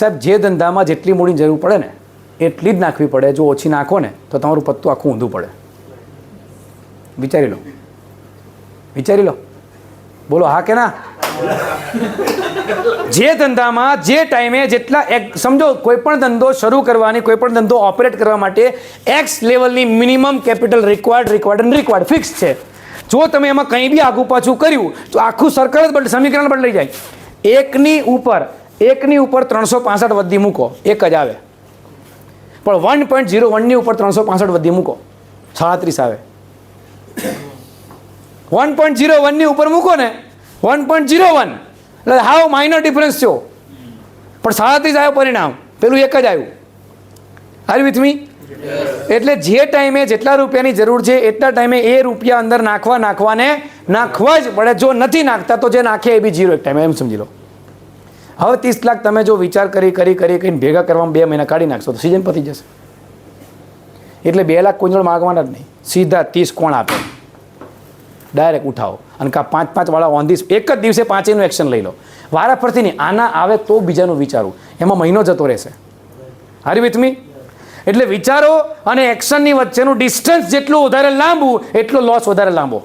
સાહેબ, જે ધંધામાં જેટલી મૂડીની જરૂર પડે ને, એટલી જ નાખવી પડે. જો ઓછી નાખો ને, તો તમારું પત્તું આખું ઊંધું પડે. વિચારી લો. વિચારી લો. બોલો, હા કે ના? જે ધંધામાં જે ટાઈમે જેટલા એક, સમજો કોઈ પણ ધંધો શરૂ કરવાની કોઈ પણ ધંધો ઓપરેટ કરવા માટે એક્સ લેવલની મિનિમમ કેપિટલ રિક્વાયર્ડ રિક્વાયર્ડ અને રિક્વાયર્ડ ફિક્સ છે. જો તમે એમાં કંઈ બી આગુ પાછું કર્યું, તો આખું સર્કલ જ સમીકરણ બદલાઈ જાય. એકની ઉપર એકની ઉપર ત્રણસો પાસઠ વધી મૂકો એક જ આવે. પણ વન પોઈન્ટ ઝીરો વનની ઉપર ત્રણસો પાસઠ વધી મૂકો સાડત્રીસ આવે. વન પોઈન્ટ ઝીરો વનની ઉપર મૂકો ને વન પોઈન્ટ ઝીરો વન એટલે હાવ માઇનર ડિફરન્સ થયો. પણ સાડત્રીસ આવ્યો પરિણામ પેલું એક જ આવ્યું. આર વિથ મી એટલે જે ટાઈમે જેટલા રૂપિયાની જરૂર છે એટલા ટાઈમે એ રૂપિયા અંદર નાખવા નાખવાને નાખવા જ પડે. જો નથી નાખતા તો જે નાખે એ બી જીરો એક ટાઈમે એમ સમજી લો. હવે ત્રીસ લાખ તમે જો વિચાર કરી કરી કરી, કરીને ભેગા કરવામાં બે મહિના કાઢી નાખશો, તો સિઝન પતી જશે. એટલે બે લાખ કોઈ માગવાના જ નહીં. સીધા ત્રીસ કોણ આપે? ડાયરેક્ટ ઉઠાવો. અને કા પાંચ પાંચવાળા ઓન ધીસ એક જ દિવસે પાંચેયનું એક્શન લઈ લો. વારા ફરતી નહીં, આના આવે તો બીજાનું વિચારું. એમાં મહિનો જતો રહેશે. હારી વિથ મી એટલે વિચારો અને એક્શનની વચ્ચેનું ડિસ્ટન્સ જેટલું વધારે લાંબુ, એટલો લોસ વધારે લાંબો.